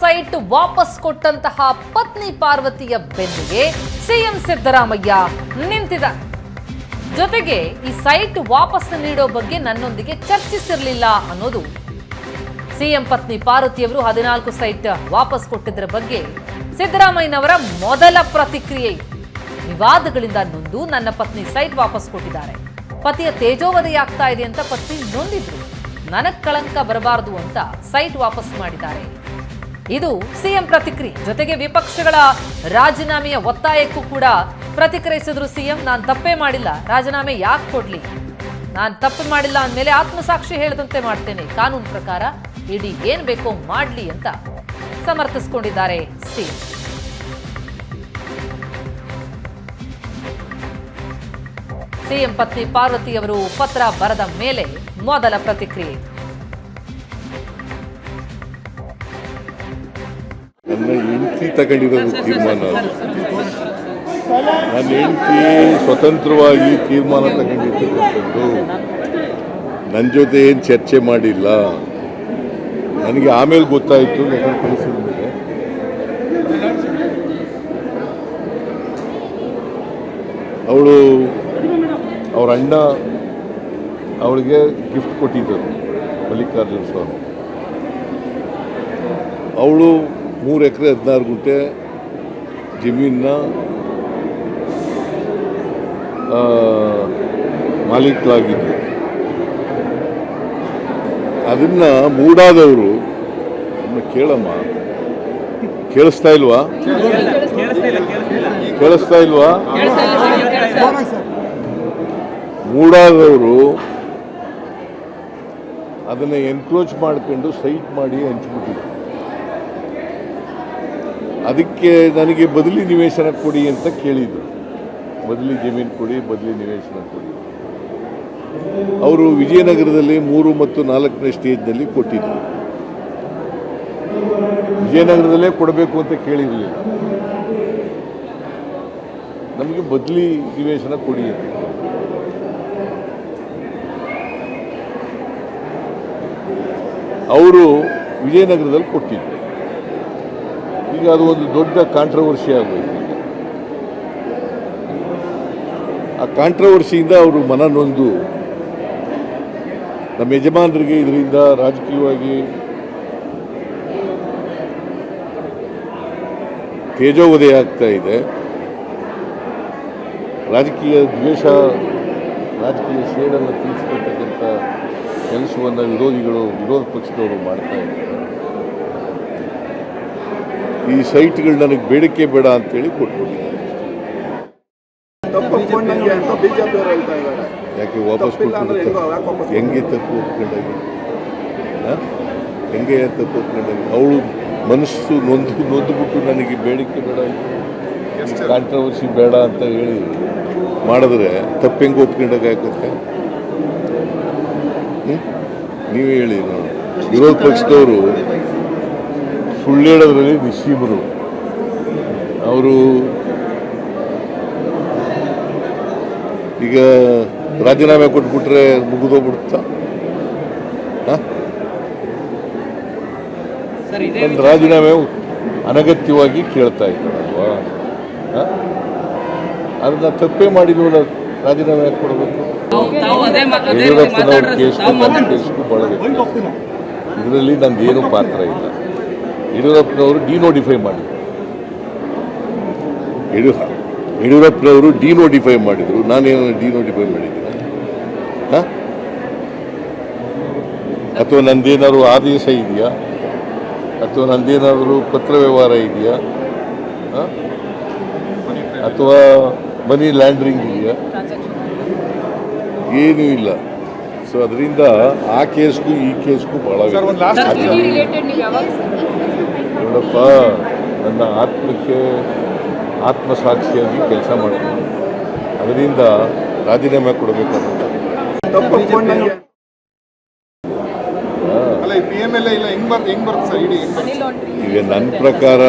Site ವಾಪಸ್ ಕೊಟ್ಟಂತಹ ಪತ್ನಿ ಪಾರ್ವತಿಯ ಬೆನ್ನಿಗೆ ಸಿಎಂ ಸಿದ್ದರಾಮಯ್ಯ ನಿಂತಿದ್ದಾರೆ. ಜೊತೆಗೆ ಈ ಸೈಟ್ ವಾಪಸ್ ನೀಡೋ ಬಗ್ಗೆ ನನ್ನೊಂದಿಗೆ ಚರ್ಚಿಸಿರಲಿಲ್ಲ ಅನ್ನೋದು. ಸಿಎಂ ಪತ್ನಿ ಪಾರ್ವತಿಯವರು ಹದಿನಾಲ್ಕು ಸೈಟ್ ವಾಪಸ್ ಕೊಟ್ಟಿದ್ದರ ಬಗ್ಗೆ ಸಿದ್ದರಾಮಯ್ಯನವರ ಮೊದಲ ಪ್ರತಿಕ್ರಿಯೆ. ವಿವಾದಗಳಿಂದ ನೊಂದು ನನ್ನ ಪತ್ನಿ ಸೈಟ್ ವಾಪಸ್ ಕೊಟ್ಟಿದ್ದಾರೆ. ಪತಿಯ ತೇಜೋವಧೆಯಾಗ್ತಾ ಇದೆ ಅಂತ ಪತ್ನಿ ನೊಂದಿದ್ರು. ನನಗ್ ಕಳಂಕ ಬರಬಾರದು ಅಂತ ಸೈಟ್ ವಾಪಸ್ ಮಾಡಿದ್ದಾರೆ. ಇದು ಸಿಎಂ ಪ್ರತಿಕ್ರಿಯೆ. ಜೊತೆಗೆ ವಿಪಕ್ಷಗಳ ರಾಜೀನಾಮೆಯ ಒತ್ತಾಯಕ್ಕೂ ಕೂಡ ಪ್ರತಿಕ್ರಿಯಿಸಿದ್ರು ಸಿಎಂ, ನಾನು ತಪ್ಪೇ ಮಾಡಿಲ್ಲ. ರಾಜೀನಾಮೆ ಯಾಕೆ ಕೊಡ್ಲಿ? ನಾನು ತಪ್ಪು ಮಾಡಿಲ್ಲ ಅಂದಮೇಲೆ ಆತ್ಮಸಾಕ್ಷಿ ಹೇಳದಂತೆ ಮಾಡ್ತೇನೆ. ಕಾನೂನು ಪ್ರಕಾರ ಇಡೀ ಏನು ಬೇಕೋ ಮಾಡಲಿ ಅಂತ ಸಮರ್ಥಿಸಿಕೊಂಡಿದ್ದಾರೆ ಸಿಎಂ. ಸಿಎಂ ಪತ್ನಿ ಪಾರ್ವತಿಯವರು ಪತ್ರ ಬರೆದ ಮೇಲೆ ಮೊದಲ ಪ್ರತಿಕ್ರಿಯೆ. ನನ್ನ ಹೆಂಡತಿ ತಗೊಂಡಿರೋದು ತೀರ್ಮಾನ ಅದು. ನನ್ನ ಹೆಂಡತಿ ಸ್ವತಂತ್ರವಾಗಿ ತೀರ್ಮಾನ ತಗೊಂಡಿರ್ತಕ್ಕಂಥದ್ದು ನನ್ನ ಜೊತೆ ಏನು ಚರ್ಚೆ ಮಾಡಿಲ್ಲ. ನನಗೆ ಆಮೇಲೆ ಗೊತ್ತಾಯಿತು ಕಳಿಸಿದ ಅವಳು ಅವ್ರ ಅಣ್ಣ ಅವಳಿಗೆ ಗಿಫ್ಟ್ ಕೊಟ್ಟಿದ್ದರು, ಮಲ್ಲಿಕಾರ್ಜುನ ಸ್ವಾಮಿ. ಅವಳು ಮೂರು ಎಕರೆ ಹದಿನಾರು ಗುಂಟೆ ಜಮೀನ ಮಾಲೀಕರಾಗಿದ್ದರು ಅದನ್ನ ಮೂಡಾದವರು ಕೇಳಮ್ಮ. ಕೇಳಿಸ್ತಾ ಇಲ್ವಾ? ಕೇಳಿಸ್ತಾ ಇಲ್ವಾ? ಮೂಡಾದವರು ಅದನ್ನ ಎನ್ಕ್ರೋಚ್ ಮಾಡ್ಕೊಂಡು ಸೈಟ್ ಮಾಡಿ ಹಂಚ್ಬಿಟ್ಟಿದ್ರು. ಅದಕ್ಕೆ ನನಗೆ ಬದಲಿ ನಿವೇಶನ ಕೊಡಿ ಅಂತ ಕೇಳಿದರು. ಬದಲಿ ಜಮೀನು ಕೊಡಿ, ಬದಲಿ ನಿವೇಶನ ಕೊಡಿ. ಅವರು ವಿಜಯನಗರದಲ್ಲಿ ಮೂರು ಮತ್ತು ನಾಲ್ಕನೇ ಸ್ಟೇಜ್ನಲ್ಲಿ ಕೊಟ್ಟಿದ್ರು. ವಿಜಯನಗರದಲ್ಲೇ ಕೊಡಬೇಕು ಅಂತ ಕೇಳಿರಲಿಲ್ಲ. ನಮಗೆ ಬದಲಿ ನಿವೇಶನ ಕೊಡಿ ಅಂತ ಅವರು ವಿಜಯನಗರದಲ್ಲಿ ಕೊಟ್ಟಿದ್ರು. ಈಗ ಅದು ಒಂದು ದೊಡ್ಡ ಕಾಂಟ್ರವರ್ಸಿ ಆಗೋಯ್ತು. ಆ ಕಾಂಟ್ರವರ್ಸಿಯಿಂದ ಅವರು ಮನ ನೊಂದು ನಮ್ಮ ಯಜಮಾನರಿಗೆ ಇದರಿಂದ ರಾಜಕೀಯವಾಗಿ ತೇಜೋವಧೆ ಆಗ್ತಾ ಇದೆ. ರಾಜಕೀಯ ದ್ವೇಷ, ರಾಜಕೀಯ ಸೇಡನ್ನು ತಿಳಿಸ್ಕೊಳ್ತಕ್ಕಂಥ ಕೆಲಸವನ್ನು ವಿರೋಧಿಗಳು, ವಿರೋಧ ಪಕ್ಷದವರು ಮಾಡ್ತಾ ಇದ್ದಾರೆ. ಈ ಸೈಟ್ಗಳು ನನಗೆ ಬೇಡಿಕೆ ಬೇಡ ಅಂತೇಳಿ ಕೊಟ್ಬಿಟ್ಟಿದ್ದಾರೆ ಯಾಕೆ ವಾಪಸ್ ಹೆಂಗೆ ತಪ್ಪು ಒಪ್ಕೊಂಡಾಗಿ? ಹೆಂಗೆ ತಪ್ಪು ಒಪ್ಕೊಂಡಾಗಿ? ಅವಳು ಮನಸ್ಸು ನೊಂದು, ನೊಂದುಬಿಟ್ಟು ನನಗೆ ಬೇಡಿಕೆ ಬೇಡ ಕಾಂಟ್ರವರ್ಸಿ ಬೇಡ ಅಂತ ಹೇಳಿ ಮಾಡಿದ್ರೆ ತಪ್ಪು ಹೆಂಗೆ ಒಪ್ಕೊಂಡಾಗ ಯಾಕತ್ತೆ ನೀವೇ ಹೇಳಿ ನೋಡಿ ವಿರೋಧ ಪಕ್ಷದವರು ಸುಳ್ಳು ಹೇಳೋದ್ರಲ್ಲಿ ನಿಸ್ಸೀಮರು. ಅವರು ಈಗ ರಾಜೀನಾಮೆ ಕೊಟ್ಬಿಟ್ರೆ ಮುಗಿದೋಗ್ಬಿಡುತ್ತಾ? ರಾಜೀನಾಮೆ ಅನಗತ್ಯವಾಗಿ ಕೇಳ್ತಾ ಇದ್ದಾರಲ್ವಾ? ಅದನ್ನ ತಪ್ಪೇ ಮಾಡಿದ್ವಲ್ಲ ರಾಜೀನಾಮೆ ಯಾಕೆ ಕೊಡಬೇಕು ಯಡಿಯೂರಪ್ಪನವರು ಮಾತಾಡ್ರಿ ಕೇಸ್ಗೂ ವ್ಯತ್ಯಾಸ. ಇದರಲ್ಲಿ ನಂದೇನು ಪಾತ್ರ ಇಲ್ಲ. ಯಡಿಯೂರಪ್ಪನವರು ಡಿನೋಟಿಫೈ ಮಾಡಿದರು. ಯಡಿಯೂ ಯಡಿಯೂರಪ್ಪನವರು ಡಿನೋಟಿಫೈ ಮಾಡಿದರು. ನಾನೇನು ಡಿನೋಟಿಫೈ ಮಾಡಿದ್ದೀನಿ? ಹ? ಅಥವಾ ನಂದೇನಾದ್ರು ಆದೇಶ ಇದೆಯಾ? ಅಥವಾ ನಂದೇನಾದರೂ ಪತ್ರ ವ್ಯವಹಾರ ಇದೆಯಾ? ಹ? ಅಥವಾ ಮನಿ ಲ್ಯಾಂಡ್ರಿಂಗ್ ಇದೆಯಾ? ಏನೂ ಇಲ್ಲ. ಸೊ ಅದರಿಂದ ಆ ಕೇಸ್ಗೂ ಈ ಕೇಸ್ಗೂ ಭಾಳ ನೋಡಪ್ಪ ನನ್ನ ಆತ್ಮಕ್ಕೆ ಆತ್ಮಸಾಕ್ಷಿಯಾಗಿ ಕೆಲಸ ಮಾಡ್ತೀನಿ ಅದರಿಂದ ರಾಜೀನಾಮೆ ಕೊಡಬೇಕಾಗುತ್ತೆ. ಈಗ ನನ್ನ ಪ್ರಕಾರ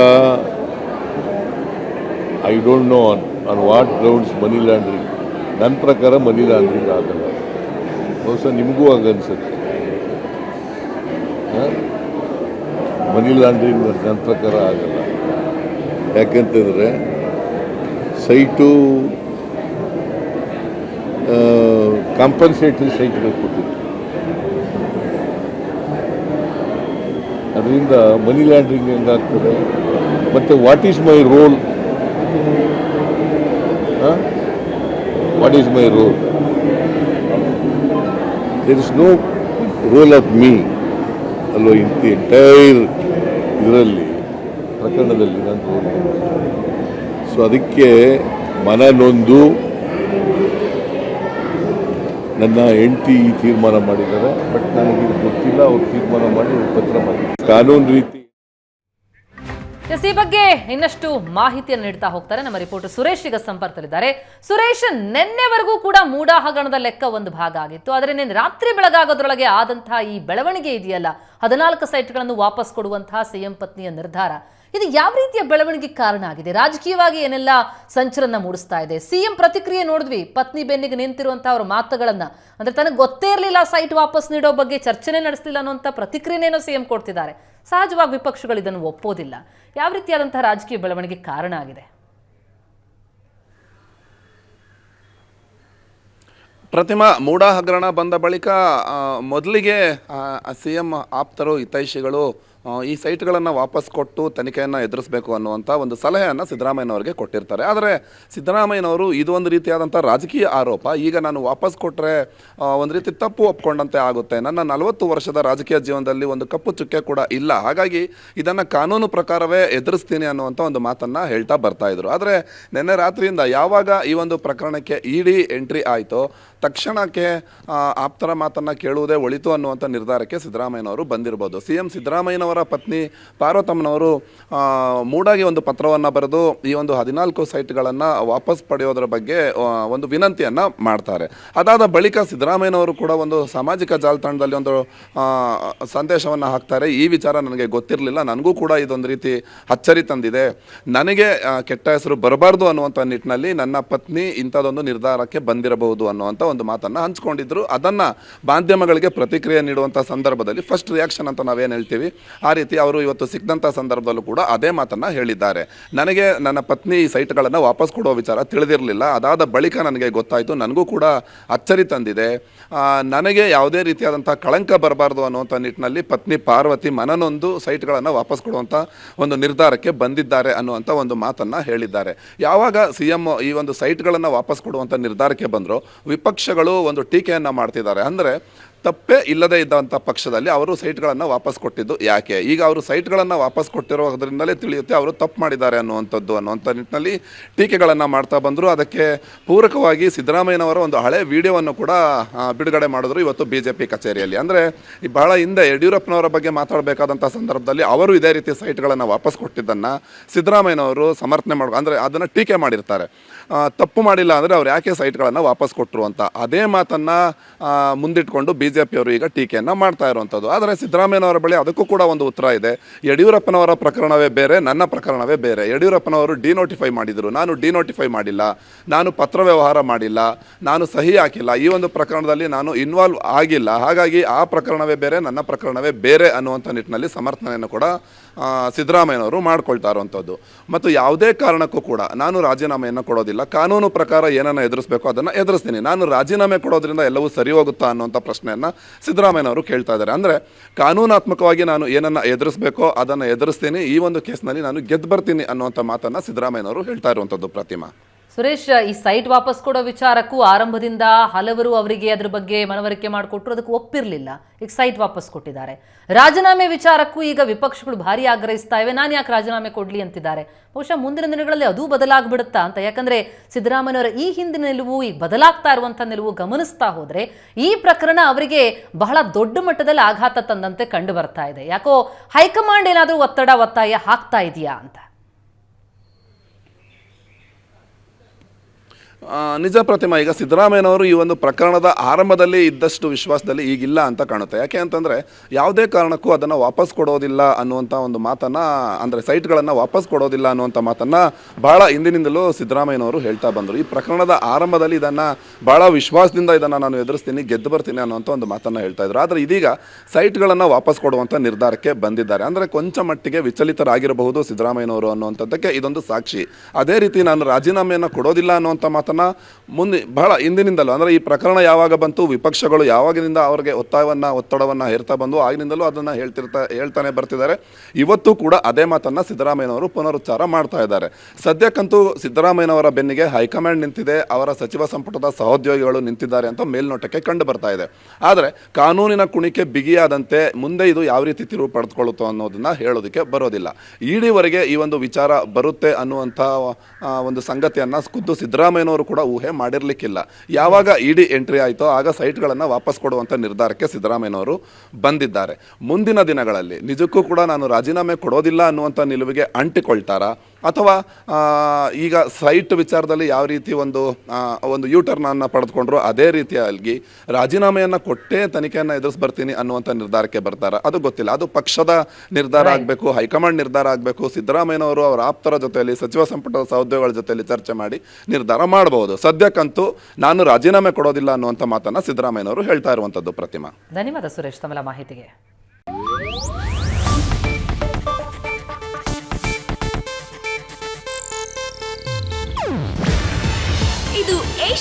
I don't know on on what grounds money laundering ನನ್ನ ಪ್ರಕಾರ ಮನಿ ಲಾಂಡ್ರಿಂಗ್ ಆಗಲ್ಲ. ಬಹುಶಃ ನಿಮಗೂ ಆಗನ್ಸುತ್ತೆ ಮನಿ ಲಾಂಡ್ರಿಂಗ್ ನನ್ನ ಪ್ರಕಾರ ಆಗಲ್ಲ. ಯಾಕಂತಂದರೆ ಸೈಟು ಕಾಂಪನ್ಸೇಟರಿ ಸೈಟ್ಗಳು ಕೊಟ್ಟಿತ್ತು ಅದರಿಂದ ಮನಿ ಲ್ಯಾಂಡ್ರಿಂಗ್ ಹೆಂಗಾಗ್ತದೆ ಮತ್ತು what is my role what is my role there is no role of me ಅಲ್ಲೋ ದಿ ಎಂಟೈರ್ ಇದರಲ್ಲಿ ಪ್ರಕರಣದಲ್ಲಿ ನಾನು ತೋರಿಸಿದೆ ಸೊ ಅದಕ್ಕೆ ಮನ ನೊಂದು ನನ್ನ ಹೆಂಡತಿ ಈ ತೀರ್ಮಾನ ಮಾಡಿದ್ದಾರೆ, ಬಟ್ ನನಗೆ ಗೊತ್ತಿಲ್ಲ, ಅವ್ರು ತೀರ್ಮಾನ ಮಾಡಿ ಪತ್ರ ಮಾಡಿ. ಕಾನೂನು ರೀತಿ ಎಸ್, ಈ ಬಗ್ಗೆ ಇನ್ನಷ್ಟು ಮಾಹಿತಿಯನ್ನು ನೀಡ್ತಾ ಹೋಗ್ತಾರೆ ನಮ್ಮ ರಿಪೋರ್ಟರ್ ಸುರೇಶ್ ಈಗ ಸಂಪರ್ಕದಲ್ಲಿದ್ದಾರೆ. ಸುರೇಶ್, ನಿನ್ನೆವರೆಗೂ ಕೂಡ ಮೂಡಾ ಹಗರಣದ ಲೆಕ್ಕ ಒಂದು ಭಾಗ ಆಗಿತ್ತು. ಆದರೆ ನಿನ್ನೆ ರಾತ್ರಿ ಬೆಳಗಾಗೋದ್ರೊಳಗೆ ಆದಂತಹ ಈ ಬೆಳವಣಿಗೆ ಇದೆಯಲ್ಲ, ಹದಿನಾಲ್ಕು ಸೈಟ್ಗಳನ್ನು ವಾಪಸ್ ಕೊಡುವಂತಹ ಸಿಎಂ ಪತ್ನಿಯ ನಿರ್ಧಾರ. ಇದು ಯಾವ ರೀತಿಯ ಬೆಳವಣಿಗೆ ಕಾರಣ ಆಗಿದೆ? ರಾಜಕೀಯವಾಗಿ ಏನೆಲ್ಲ ಸಂಚಲನ ಮೂಡಿಸ್ತಾ ಇದೆ? ಸಿಎಂ ಪ್ರತಿಕ್ರಿಯೆ ನೋಡಿದ್ವಿ. ಪತ್ನಿ ಬೆನ್ನಿಗೆ ನಿಂತಿರುವಂತಹ ಅವರ ಮಾತುಗಳನ್ನ. ಅಂದ್ರೆ ತನಗೆ ಗೊತ್ತೇ ಇರಲಿಲ್ಲ ಸೈಟ್ ವಾಪಸ್ ನೀಡೋ ಬಗ್ಗೆ, ಚರ್ಚೆನೇ ನಡೆಸಲಿಲ್ಲ ಅನ್ನುವಂಥ ಪ್ರತಿಕ್ರಿಯೆನೇನೋ ಸಿಎಂ ಕೊಡ್ತಿದ್ದಾರೆ. ಸಹಜವಾಗಿ ವಿಪಕ್ಷಗಳು ಇದನ್ನು ಒಪ್ಪೋದಿಲ್ಲ. ಯಾವ ರೀತಿಯಾದಂತಹ ರಾಜಕೀಯ ಬೆಳವಣಿಗೆ ಕಾರಣ ಆಗಿದೆ? ಪ್ರತಿಮಾ, ಮೂಡಾ ಹಗರಣ ಬಂದ ಬಳಿಕ ಮೊದಲಿಗೆ ಸಿ ಎಂ ಆಪ್ತರು, ಹಿತೈಷಿಗಳು ಈ ಸೈಟ್ಗಳನ್ನು ವಾಪಸ್ ಕೊಟ್ಟು ತನಿಖೆಯನ್ನು ಎದುರಿಸಬೇಕು ಅನ್ನುವಂಥ ಒಂದು ಸಲಹೆಯನ್ನು ಸಿದ್ದರಾಮಯ್ಯನವರಿಗೆ ಕೊಟ್ಟಿರ್ತಾರೆ. ಆದರೆ ಸಿದ್ದರಾಮಯ್ಯನವರು ಇದು ಒಂದು ರೀತಿಯಾದಂಥ ರಾಜಕೀಯ ಆರೋಪ. ಈಗ ನಾನು ವಾಪಸ್ ಕೊಟ್ಟರೆ ಒಂದು ರೀತಿ ತಪ್ಪು ಒಪ್ಕೊಂಡಂತೆ ಆಗುತ್ತೆ. ನನ್ನ ನಲವತ್ತು ವರ್ಷದ ರಾಜಕೀಯ ಜೀವನದಲ್ಲಿ ಒಂದು ಕಪ್ಪು ಚುಕ್ಕೆ ಕೂಡ ಇಲ್ಲ. ಹಾಗಾಗಿ ಇದನ್ನು ಕಾನೂನು ಪ್ರಕಾರವೇ ಎದುರಿಸ್ತೀನಿ ಅನ್ನುವಂಥ ಒಂದು ಮಾತನ್ನು ಹೇಳ್ತಾ ಬರ್ತಾ ಇದ್ರು. ಆದರೆ ನಿನ್ನೆ ರಾತ್ರಿಯಿಂದ ಯಾವಾಗ ಈ ಒಂದು ಪ್ರಕರಣಕ್ಕೆ ಇಡಿ ಎಂಟ್ರಿ ಆಯಿತೋ, ತಕ್ಷಣಕ್ಕೆ ಆಪ್ತರ ಮಾತನ್ನು ಕೇಳುವುದೇ ಒಳಿತು ಅನ್ನುವಂಥ ನಿರ್ಧಾರಕ್ಕೆ ಸಿದ್ದರಾಮಯ್ಯನವರು ಬಂದಿರಬಹುದು ಸಿ ಎಂ ಸಿದ್ದರಾಮಯ್ಯನವರ ಪತ್ನಿ ಪಾರ್ವತಮ್ಮನವರು ಮೂಡಾಗಿ ಒಂದು ಪತ್ರವನ್ನು ಬರೆದು ಈ ಒಂದು ಹದಿನಾಲ್ಕು ಸೈಟ್ಗಳನ್ನು ವಾಪಸ್ ಪಡೆಯೋದರ ಬಗ್ಗೆ ಒಂದು ವಿನಂತಿಯನ್ನು ಮಾಡ್ತಾರೆ. ಅದಾದ ಬಳಿಕ ಸಿದ್ದರಾಮಯ್ಯನವರು ಕೂಡ ಒಂದು ಸಾಮಾಜಿಕ ಜಾಲತಾಣದಲ್ಲಿ ಒಂದು ಸಂದೇಶವನ್ನು ಹಾಕ್ತಾರೆ. ಈ ವಿಚಾರ ನನಗೆ ಗೊತ್ತಿರಲಿಲ್ಲ. ನನಗೂ ಕೂಡ ಇದೊಂದು ರೀತಿ ಅಚ್ಚರಿ ತಂದಿದೆ. ನನಗೆ ಕೆಟ್ಟ ಹೆಸರು ಬರಬಾರ್ದು ಅನ್ನುವಂಥ ನಿಟ್ಟಿನಲ್ಲಿ ನನ್ನ ಪತ್ನಿ ಇಂಥದ್ದೊಂದು ನಿರ್ಧಾರಕ್ಕೆ ಬಂದಿರಬಹುದು ಅನ್ನುವಂಥ ಒಂದು ಮಾತನ್ನು ಹಂಚ್ಕೊಂಡಿದ್ರು. ಅದನ್ನು ಮಾಧ್ಯಮಗಳಿಗೆ ಪ್ರತಿಕ್ರಿಯೆ ನೀಡುವಂಥ ಸಂದರ್ಭದಲ್ಲಿ ಫಸ್ಟ್ ರಿಯಾಕ್ಷನ್ ಅಂತ ನಾವೇನು ಹೇಳ್ತೀವಿ? ಆ ರೀತಿ ಅವರು ಇವತ್ತು ಸಿಕ್ಕಂಥ ಸಂದರ್ಭದಲ್ಲೂ ಕೂಡ ಅದೇ ಮಾತನ್ನು ಹೇಳಿದ್ದಾರೆ. ನನಗೆ ನನ್ನ ಪತ್ನಿ ಈ ಸೈಟ್ಗಳನ್ನು ವಾಪಸ್ ಕೊಡೋ ವಿಚಾರ ತಿಳಿದಿರಲಿಲ್ಲ. ಅದಾದ ಬಳಿಕ ನನಗೆ ಗೊತ್ತಾಯಿತು. ನನಗೂ ಕೂಡ ಅಚ್ಚರಿ ತಂದಿದೆ. ನನಗೆ ಯಾವುದೇ ರೀತಿಯಾದಂಥ ಕಳಂಕ ಬರಬಾರ್ದು ಅನ್ನುವಂಥ ನಿಟ್ಟಿನಲ್ಲಿ ಪತ್ನಿ ಪಾರ್ವತಿ ಮನನೊಂದು ಸೈಟ್ಗಳನ್ನು ವಾಪಸ್ ಕೊಡುವಂಥ ಒಂದು ನಿರ್ಧಾರಕ್ಕೆ ಬಂದಿದ್ದಾರೆ ಅನ್ನುವಂಥ ಒಂದು ಮಾತನ್ನು ಹೇಳಿದ್ದಾರೆ. ಯಾವಾಗ ಸಿ ಎಂ ಈ ಒಂದು ಸೈಟ್ಗಳನ್ನು ವಾಪಸ್ ಕೊಡುವಂಥ ನಿರ್ಧಾರಕ್ಕೆ ಬಂದರು ವಿಪಕ್ಷಗಳು ಒಂದು ಟೀಕೆಯನ್ನು ಮಾಡ್ತಿದ್ದಾರೆ. ಅಂದರೆ ತಪ್ಪೇ ಇಲ್ಲದೇ ಇದ್ದಂಥ ಪಕ್ಷದಲ್ಲಿ ಅವರು ಸೈಟ್ಗಳನ್ನು ವಾಪಸ್ ಕೊಟ್ಟಿದ್ದು ಯಾಕೆ? ಈಗ ಅವರು ಸೈಟ್ಗಳನ್ನು ವಾಪಸ್ ಕೊಟ್ಟಿರೋದ್ರಿಂದಲೇ ತಿಳಿಯುತ್ತೆ ಅವರು ತಪ್ಪು ಮಾಡಿದ್ದಾರೆ ಅನ್ನುವಂಥದ್ದು ಅನ್ನುವಂಥ ನಿಟ್ಟಿನಲ್ಲಿ ಟೀಕೆಗಳನ್ನು ಮಾಡ್ತಾ ಬಂದರು. ಅದಕ್ಕೆ ಪೂರಕವಾಗಿ ಸಿದ್ದರಾಮಯ್ಯನವರ ಒಂದು ಹಳೆ ವಿಡಿಯೋವನ್ನು ಕೂಡ ಬಿಡುಗಡೆ ಮಾಡಿದ್ರು ಇವತ್ತು ಬಿ ಜೆ ಪಿ ಕಚೇರಿಯಲ್ಲಿ. ಅಂದರೆ ಈ ಬಹಳ ಹಿಂದೆ ಯಡಿಯೂರಪ್ಪನವರ ಬಗ್ಗೆ ಮಾತಾಡಬೇಕಾದಂಥ ಸಂದರ್ಭದಲ್ಲಿ ಅವರು ಇದೇ ರೀತಿ ಸೈಟ್ಗಳನ್ನು ವಾಪಸ್ ಕೊಟ್ಟಿದ್ದನ್ನು ಸಿದ್ದರಾಮಯ್ಯನವರು ಸಮರ್ಥನೆ ಮಾಡ ಅಂದರೆ ಅದನ್ನು ಟೀಕೆ ಮಾಡಿರ್ತಾರೆ. ತಪ್ಪು ಮಾಡಿಲ್ಲ ಅಂದರೆ ಅವ್ರು ಯಾಕೆ ಸೈಟ್ಗಳನ್ನು ವಾಪಸ್ ಕೊಟ್ಟರು ಅಂತ. ಅದೇ ಮಾತನ್ನು ಮುಂದಿಟ್ಕೊಂಡು ಬಿ ಜೆ ಪಿಯವರು ಈಗ ಟೀಕೆಯನ್ನು ಮಾಡ್ತಾ ಇರುವಂಥದ್ದು ಆದರೆ ಸಿದ್ದರಾಮಯ್ಯನವರ ಬಳಿ ಅದಕ್ಕೂ ಕೂಡ ಒಂದು ಉತ್ತರ ಇದೆ. ಯಡಿಯೂರಪ್ಪನವರ ಪ್ರಕರಣವೇ ಬೇರೆ, ನನ್ನ ಪ್ರಕರಣವೇ ಬೇರೆ. ಯಡಿಯೂರಪ್ಪನವರು ಡಿನೋಟಿಫೈ ಮಾಡಿದರು. ನಾನು ಡಿನೋಟಿಫೈ ಮಾಡಿಲ್ಲ. ನಾನು ಪತ್ರ ವ್ಯವಹಾರ ಮಾಡಿಲ್ಲ. ನಾನು ಸಹಿ ಹಾಕಿಲ್ಲ. ಈ ಒಂದು ಪ್ರಕರಣದಲ್ಲಿ ನಾನು ಇನ್ವಾಲ್ವ್ ಆಗಿಲ್ಲ. ಹಾಗಾಗಿ ಆ ಪ್ರಕರಣವೇ ಬೇರೆ, ನನ್ನ ಪ್ರಕರಣವೇ ಬೇರೆ ಅನ್ನುವಂಥ ನಿಟ್ಟಿನಲ್ಲಿ ಸಮರ್ಥನೆಯನ್ನು ಕೂಡ ಸಿದ್ದರಾಮಯ್ಯನವರು ಮಾಡ್ಕೊಳ್ತಾ ಇರುವಂಥದ್ದು. ಮತ್ತು ಯಾವುದೇ ಕಾರಣಕ್ಕೂ ಕೂಡ ನಾನು ರಾಜೀನಾಮೆಯನ್ನು ಕೊಡೋದಿಲ್ಲ. ಕಾನೂನು ಪ್ರಕಾರ ಏನನ್ನು ಎದುರಿಸಬೇಕು ಅದನ್ನು ಎದುರಿಸ್ತೀನಿ. ನಾನು ರಾಜೀನಾಮೆ ಕೊಡೋದ್ರಿಂದ ಎಲ್ಲವೂ ಸರಿ ಹೋಗುತ್ತಾ ಅನ್ನುವಂಥ ಪ್ರಶ್ನೆಯನ್ನು ಸಿದ್ದರಾಮಯ್ಯನವರು ಕೇಳ್ತಾ ಇದ್ದಾರೆ. ಅಂದರೆ ಕಾನೂನಾತ್ಮಕವಾಗಿ ನಾನು ಏನನ್ನು ಎದುರಿಸಬೇಕೋ ಅದನ್ನು ಎದುರಿಸ್ತೀನಿ. ಈ ಒಂದು ಕೇಸ್ನಲ್ಲಿ ನಾನು ಗೆದ್ದು ಬರ್ತೀನಿ ಅನ್ನುವಂಥ ಮಾತನ್ನು ಸಿದ್ದರಾಮಯ್ಯನವರು ಹೇಳ್ತಾ ಇರುವಂಥದ್ದು ಪ್ರತಿಮಾ. ಸುರೇಶ್, ಈ ಸೈಟ್ ವಾಪಸ್ ಕೊಡೋ ವಿಚಾರಕ್ಕೂ ಆರಂಭದಿಂದ ಹಲವರು ಅವರಿಗೆ ಅದ್ರ ಬಗ್ಗೆ ಮನವರಿಕೆ ಮಾಡಿಕೊಟ್ರು, ಅದಕ್ಕೆ ಒಪ್ಪಿರಲಿಲ್ಲ. ಈಗ ಸೈಟ್ ವಾಪಸ್ ಕೊಟ್ಟಿದ್ದಾರೆ. ರಾಜೀನಾಮೆ ವಿಚಾರಕ್ಕೂ ಈಗ ವಿಪಕ್ಷಗಳು ಭಾರಿ ಆಗ್ರಹಿಸ್ತಾ ಇವೆ. ನಾನು ಯಾಕೆ ರಾಜೀನಾಮೆ ಕೊಡಲಿ ಅಂತಿದ್ದಾರೆ? ಬಹುಶಃ ಮುಂದಿನ ದಿನಗಳಲ್ಲಿ ಅದೂ ಬದಲಾಗ್ಬಿಡುತ್ತಾ ಅಂತ. ಯಾಕಂದ್ರೆ ಸಿದ್ದರಾಮಯ್ಯವರ ಈ ಹಿಂದಿನ ನಿಲುವು ಈಗ ಬದಲಾಗ್ತಾ ಇರುವಂಥ ನಿಲುವು ಗಮನಿಸ್ತಾ ಹೋದರೆ ಈ ಪ್ರಕರಣ ಅವರಿಗೆ ಬಹಳ ದೊಡ್ಡ ಮಟ್ಟದಲ್ಲಿ ಆಘಾತ ತಂದಂತೆ ಕಂಡು ಬರ್ತಾ ಇದೆ. ಯಾಕೋ ಹೈಕಮಾಂಡ್ ಏನಾದರೂ ಒತ್ತಡ, ಒತ್ತಾಯ ಹಾಕ್ತಾ ಇದೆಯಾ ಅಂತ. ನಿಜ ಪ್ರತಿಮ, ಈಗ ಸಿದ್ದರಾಮಯ್ಯನವರು ಈ ಒಂದು ಪ್ರಕರಣದ ಆರಂಭದಲ್ಲಿ ಇದ್ದಷ್ಟು ವಿಶ್ವಾಸದಲ್ಲಿ ಈಗಿಲ್ಲ ಅಂತ ಕಾಣುತ್ತೆ. ಯಾಕೆ ಅಂತಂದರೆ ಯಾವುದೇ ಕಾರಣಕ್ಕೂ ಅದನ್ನು ವಾಪಸ್ ಕೊಡೋದಿಲ್ಲ ಅನ್ನುವಂಥ ಒಂದು ಮಾತನ್ನು, ಅಂದರೆ ಸೈಟ್ಗಳನ್ನು ವಾಪಸ್ ಕೊಡೋದಿಲ್ಲ ಅನ್ನುವಂಥ ಮಾತನ್ನು ಭಾಳ ಹಿಂದಿನಿಂದಲೂ ಸಿದ್ದರಾಮಯ್ಯನವರು ಹೇಳ್ತಾ ಬಂದರು. ಈ ಪ್ರಕರಣದ ಆರಂಭದಲ್ಲಿ ಇದನ್ನು ಭಾಳ ವಿಶ್ವಾಸದಿಂದ ಇದನ್ನು ನಾನು ಎದುರಿಸ್ತೀನಿ, ಗೆದ್ದು ಬರ್ತೀನಿ ಅನ್ನುವಂಥ ಒಂದು ಮಾತನ್ನು ಹೇಳ್ತಾ ಇದ್ರು. ಆದರೆ ಇದೀಗ ಸೈಟ್ಗಳನ್ನು ವಾಪಸ್ ಕೊಡುವಂಥ ನಿರ್ಧಾರಕ್ಕೆ ಬಂದಿದ್ದಾರೆ. ಅಂದರೆ ಕೊಂಚ ಮಟ್ಟಿಗೆ ವಿಚಲಿತರಾಗಿರಬಹುದು ಸಿದ್ದರಾಮಯ್ಯನವರು ಅನ್ನುವಂಥದ್ದಕ್ಕೆ ಇದೊಂದು ಸಾಕ್ಷಿ. ಅದೇ ರೀತಿ ನಾನು ರಾಜೀನಾಮೆಯನ್ನು ಕೊಡೋದಿಲ್ಲ ಅನ್ನುವಂಥ ಮಾತನ್ನ ಮುಂದೆ ಬಹಳ ಹಿಂದಿನಿಂದಲೂ, ಅಂದರೆ ಈ ಪ್ರಕರಣ ಯಾವಾಗ ಬಂತು, ವಿಪಕ್ಷಗಳು ಯಾವಾಗಿನಿಂದ ಅವರಿಗೆ ಒತ್ತಾಯವನ್ನ, ಒತ್ತಡವನ್ನ ಹೇರ್ತಾ ಬಂದು, ಆಗಿನಿಂದಲೂ ಅದನ್ನ ಹೇಳ್ತಿರ್ತಾ, ಹೇಳ್ತಾನೆ ಬರ್ತಿದ್ದಾರೆ. ಇವತ್ತು ಕೂಡ ಅದೇ ಮಾತನ್ನ ಸಿದ್ದರಾಮಯ್ಯನವರು ಪುನರುಚ್ಚಾರ ಮಾಡ್ತಾ ಇದ್ದಾರೆ. ಸದ್ಯಕ್ಕಂತೂ ಸಿದ್ದರಾಮಯ್ಯನವರ ಬೆನ್ನಿಗೆ ಹೈಕಮಾಂಡ್ ನಿಂತಿದೆ, ಅವರ ಸಚಿವ ಸಂಪುಟದ ಸಹೋದ್ಯೋಗಿಗಳು ನಿಂತಿದ್ದಾರೆ ಅಂತ ಮೇಲ್ನೋಟಕ್ಕೆ ಕಂಡು ಬರ್ತಾ ಇದೆ. ಆದರೆ ಕಾನೂನಿನ ಕುಣಿಕೆ ಬಿಗಿಯಾದಂತೆ ಮುಂದೆ ಇದು ಯಾವ ರೀತಿ ತಿರುವು ಪಡೆದುಕೊಳ್ಳುತ್ತೋ ಅನ್ನೋದನ್ನ ಹೇಳೋದಕ್ಕೆ ಬರೋದಿಲ್ಲ. ಇಡೀವರೆಗೆ ಈ ಒಂದು ವಿಚಾರ ಬರುತ್ತೆ ಅನ್ನುವಂಥ ಒಂದು ಸಂಗತಿಯನ್ನ ಖುದ್ದು ಸಿದ್ದರಾಮಯ್ಯನವರು ಕೂಡ ಊಹೆ ಮಾಡಿರಲಿಕ್ಕಿಲ್ಲ. ಯಾವಾಗ ಇಡಿ ಎಂಟ್ರಿ ಆಯಿತೋ ಆಗ ಸೈಟ್ಗಳನ್ನು ವಾಪಸ್ ಕೊಡುವಂಥ ನಿರ್ಧಾರಕ್ಕೆ ಸಿದ್ದರಾಮಯ್ಯನವರು ಬಂದಿದ್ದಾರೆ. ಮುಂದಿನ ದಿನಗಳಲ್ಲಿ ನಿಜಕ್ಕೂ ಕೂಡ ನಾನು ರಾಜೀನಾಮೆ ಕೊಡೋದಿಲ್ಲ ಅನ್ನುವಂಥ ನಿಲುವಿಗೆ ಅಂಟಿಕೊಳ್ತಾರಾ? ಅಥವಾ ಈಗ ಸೈಟ್ ವಿಚಾರದಲ್ಲಿ ಯಾವ ರೀತಿ ಒಂದು ಒಂದು ಯೂ ಟರ್ನನ್ನು ಪಡೆದುಕೊಂಡ್ರು ಅದೇ ರೀತಿಯಾಗಿ ರಾಜೀನಾಮೆಯನ್ನು ಕೊಟ್ಟೇ ತನಿಖೆಯನ್ನು ಎದುರಿಸಿ ಬರ್ತೀನಿ ಅನ್ನುವಂಥ ನಿರ್ಧಾರಕ್ಕೆ ಬರ್ತಾರೆ? ಅದು ಗೊತ್ತಿಲ್ಲ. ಅದು ಪಕ್ಷದ ನಿರ್ಧಾರ ಆಗಬೇಕು ಹೈಕಮಾಂಡ್ ನಿರ್ಧಾರ ಆಗಬೇಕು ಸಿದ್ದರಾಮಯ್ಯನವರು ಅವರ ಆಪ್ತರ ಜೊತೆಯಲ್ಲಿ ಸಚಿವ ಸಂಪುಟದ ಸಹೋದ್ಯೋಗಿಗಳ ಜೊತೆಯಲ್ಲಿ ಚರ್ಚೆ ಮಾಡಿ ನಿರ್ಧಾರ ಮಾಡಬಹುದು ಸದ್ಯಕ್ಕಂತೂ ನಾನು ರಾಜೀನಾಮೆ ಕೊಡೋದಿಲ್ಲ ಅನ್ನುವಂಥ ಮಾತನ್ನು ಸಿದ್ದರಾಮಯ್ಯನವರು ಹೇಳ್ತಾ ಇರುವಂಥದ್ದು ಪ್ರತಿಮಾ. ಧನ್ಯವಾದ ಸುರೇಶ್ ತಮ್ಮ ಮಾಹಿತಿಗೆ.